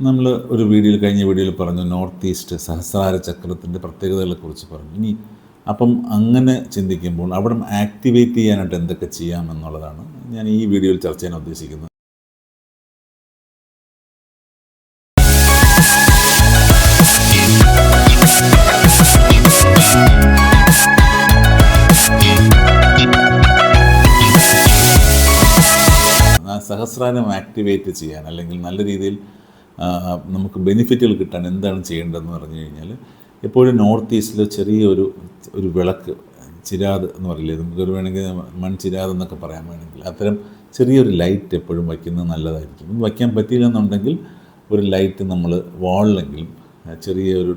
നമ്മൾ ഒരു വീഡിയോയിൽ കഴിഞ്ഞ വീഡിയോയിൽ പറഞ്ഞു നോർത്ത് ഈസ്റ്റ് സഹസ്രാര ചക്രത്തിന്റെ പ്രത്യേകതകളെക്കുറിച്ച് പറഞ്ഞു. ഇനി അപ്പം അങ്ങനെ ചിന്തിക്കുമ്പോൾ അവിടെ ആക്ടിവേറ്റ് ചെയ്യാനായിട്ട് എന്തൊക്കെ ചെയ്യാം എന്നുള്ളതാണ് ഞാൻ ഈ വീഡിയോയിൽ ചർച്ച ചെയ്യാൻ ഉദ്ദേശിക്കുന്നത്. സഹസ്രാരം ആക്ടിവേറ്റ് ചെയ്യാൻ അല്ലെങ്കിൽ നല്ല രീതിയിൽ നമുക്ക് ബെനിഫിറ്റുകൾ കിട്ടാൻ എന്താണ് ചെയ്യേണ്ടതെന്ന് പറഞ്ഞു കഴിഞ്ഞാൽ എപ്പോഴും നോർത്ത് ഈസ്റ്റിൽ ചെറിയൊരു ഒരു വിളക്ക് ചിരാത് എന്ന് പറയില്ലേ? നമുക്കൊരു വേണമെങ്കിൽ മൺ ചിരാത് എന്നൊക്കെ പറയാൻ വേണമെങ്കിൽ അത്തരം ചെറിയൊരു ലൈറ്റ് എപ്പോഴും വയ്ക്കുന്നത് നല്ലതായിരിക്കും. വയ്ക്കാൻ പറ്റിയില്ലെന്നുണ്ടെങ്കിൽ ഒരു ലൈറ്റ് നമ്മൾ വാളിലെങ്കിലും ചെറിയ ഒരു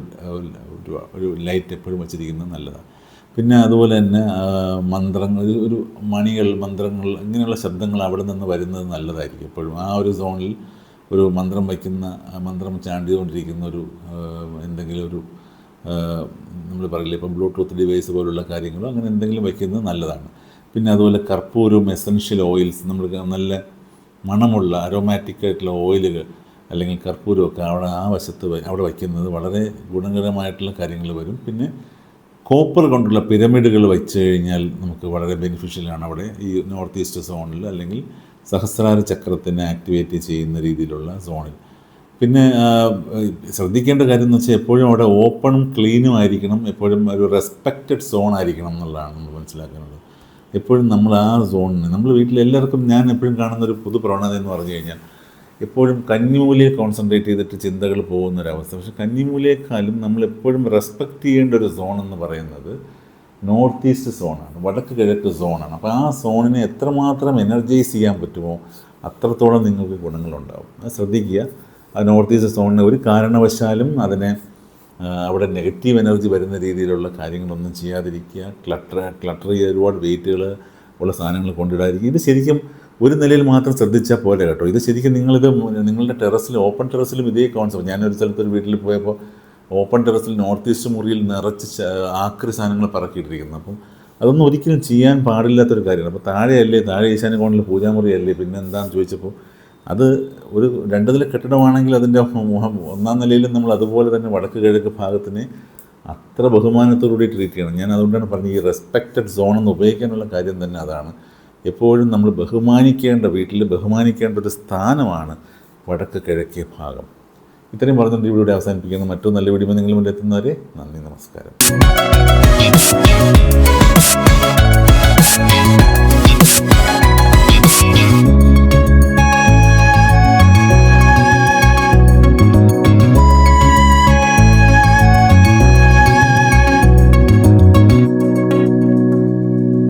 ഒരു- ലൈറ്റ് എപ്പോഴും വച്ചിരിക്കുന്നത് നല്ലതാണ്. പിന്നെ അതുപോലെ തന്നെ മന്ത്രങ്ങൾ ഒരു മണികൾ മന്ത്രങ്ങൾ ഇങ്ങനെയുള്ള ശബ്ദങ്ങൾ അവിടെ നിന്ന് വരുന്നത് നല്ലതായിരിക്കും എപ്പോഴും. ആ ഒരു സോണിൽ ഒരു മന്ത്രം വയ്ക്കുന്ന മന്ത്രം ചാണ്ടിക്കൊണ്ടിരിക്കുന്ന ഒരു എന്തെങ്കിലും ഒരു നമ്മൾ പറയില്ലേ ഇപ്പം ബ്ലൂടൂത്ത് ഡിവൈസ് പോലുള്ള കാര്യങ്ങളോ അങ്ങനെ എന്തെങ്കിലും വയ്ക്കുന്നത് നല്ലതാണ്. പിന്നെ അതുപോലെ കർപ്പൂരും എസൻഷ്യൽ ഓയിൽസ് നമ്മൾ നല്ല മണമുള്ള അരോമാറ്റിക് ആയിട്ടുള്ള ഓയിലുകൾ അല്ലെങ്കിൽ കർപ്പൂരമൊക്കെ അവിടെ ആ വശത്ത് അവിടെ വയ്ക്കുന്നത് വളരെ ഗുണകരമായിട്ടുള്ള കാര്യങ്ങൾ വരും. പിന്നെ കോപ്പർ കൊണ്ടുള്ള പിരമിഡുകൾ വെച്ച് കഴിഞ്ഞാൽ നമുക്ക് വളരെ ബെനിഫിഷ്യലാണ് അവിടെ. ഈ നോർത്ത് ഈസ്റ്റ് സോണിൽ അല്ലെങ്കിൽ സഹസ്രാര ചക്രത്തിനെ ആക്ടിവേറ്റ് ചെയ്യുന്ന രീതിയിലുള്ള സോണിൽ പിന്നെ ശ്രദ്ധിക്കേണ്ട കാര്യം എന്ന് വെച്ചാൽ എപ്പോഴും അവിടെ ഓപ്പണും ക്ലീനും ആയിരിക്കണം. എപ്പോഴും ഒരു റെസ്പെക്റ്റഡ് സോൺ ആയിരിക്കണം എന്നുള്ളതാണ് നമ്മൾ മനസ്സിലാക്കുന്നത്. എപ്പോഴും നമ്മൾ ആ സോണിന് നമ്മൾ വീട്ടിൽ എല്ലാവർക്കും ഞാൻ എപ്പോഴും കാണുന്ന ഒരു പൊതു പ്രവണത എന്ന് പറഞ്ഞു കഴിഞ്ഞാൽ എപ്പോഴും കന്നിമൂലയെ കോൺസെൻട്രേറ്റ് ചെയ്തിട്ട് ചിന്തകൾ പോകുന്ന ഒരവസ്ഥ പക്ഷെ കന്നിമൂലയെക്കാളും നമ്മൾ എപ്പോഴും റെസ്പെക്റ്റ് ചെയ്യേണ്ട ഒരു സോൺ എന്ന് പറയുന്നത് നോർത്ത് ഈസ്റ്റ് സോണാണ് വടക്ക് കിഴക്ക് സോണാണ് അപ്പോൾ ആ സോണിനെ എത്രമാത്രം എനർജൈസ് ചെയ്യാൻ പറ്റുമോ അത്രത്തോളം നിങ്ങൾക്ക് ഗുണങ്ങളുണ്ടാവും. അത് ശ്രദ്ധിക്കുക. ആ നോർത്ത് ഈസ്റ്റ് സോണിനെ ഒരു കാരണവശാലും അതിനെ അവിടെ നെഗറ്റീവ് എനർജി വരുന്ന രീതിയിലുള്ള കാര്യങ്ങളൊന്നും ചെയ്യാതിരിക്കുക. ക്ലട്ടർ ക്ലട്ടർ ചെയ്ത് ഒരുപാട് വെയിറ്റുകൾ ഉള്ള സാധനങ്ങൾ കൊണ്ടിടാതിരിക്കുക. ഇത് ശരിക്കും ഒരു നിലയിൽ മാത്രം ശ്രദ്ധിച്ചാൽ പോലെ കേട്ടോ. ഇത് ശരിക്കും നിങ്ങളിത് നിങ്ങളുടെ ടെറസിൽ ഓപ്പൺ ടെറസിലും ഇതേ കോൺസെപ്റ്റ് ഞാനൊരു സ്ഥലത്ത് ഒരു വീട്ടിൽ പോയപ്പോൾ ഓപ്പൺ ടെറസിൽ നോർത്ത് ഈസ്റ്റ് മുറിയിൽ നിറച്ച് ആക്രി സാധനങ്ങൾ പറക്കിയിട്ടിരിക്കുന്നു. അപ്പം അതൊന്നും ഒരിക്കലും ചെയ്യാൻ പാടില്ലാത്തൊരു കാര്യമാണ്. അപ്പോൾ താഴെയല്ലേ താഴെ ഈശാന കോണിൽ പൂജാമുറിയല്ലേ പിന്നെ എന്താണെന്ന് ചോദിച്ചപ്പോൾ അത് ഒരു രണ്ട് നില കെട്ടിടമാണെങ്കിൽ അതിന്റെ ഒന്നാം നിലയിലും നമ്മൾ അതുപോലെ തന്നെ വടക്ക് കിഴക്ക് ഭാഗത്തിനെ അത്ര ബഹുമാനത്തോടുകൂടി ട്രീറ്റ് ചെയ്യണം. ഞാൻ അതുകൊണ്ടാണ് പറഞ്ഞത് ഈ റെസ്പെക്റ്റഡ് സോൺ എന്ന് ഉപയോഗിക്കാനുള്ള കാര്യം തന്നെ അതാണ്. എപ്പോഴും നമ്മൾ ബഹുമാനിക്കേണ്ട വീട്ടിൽ ബഹുമാനിക്കേണ്ട ഒരു സ്ഥാനമാണ് വടക്ക് കിഴക്കേ ഭാഗം. ഇത്രയും പറഞ്ഞുകൊണ്ട് ഇവിടെ അവസാനിപ്പിക്കുന്ന. മറ്റൊരു നല്ല വീഡിയോ നിങ്ങൾ മുന്നിൽ എത്തുന്നവരെ നന്ദി നമസ്കാരം.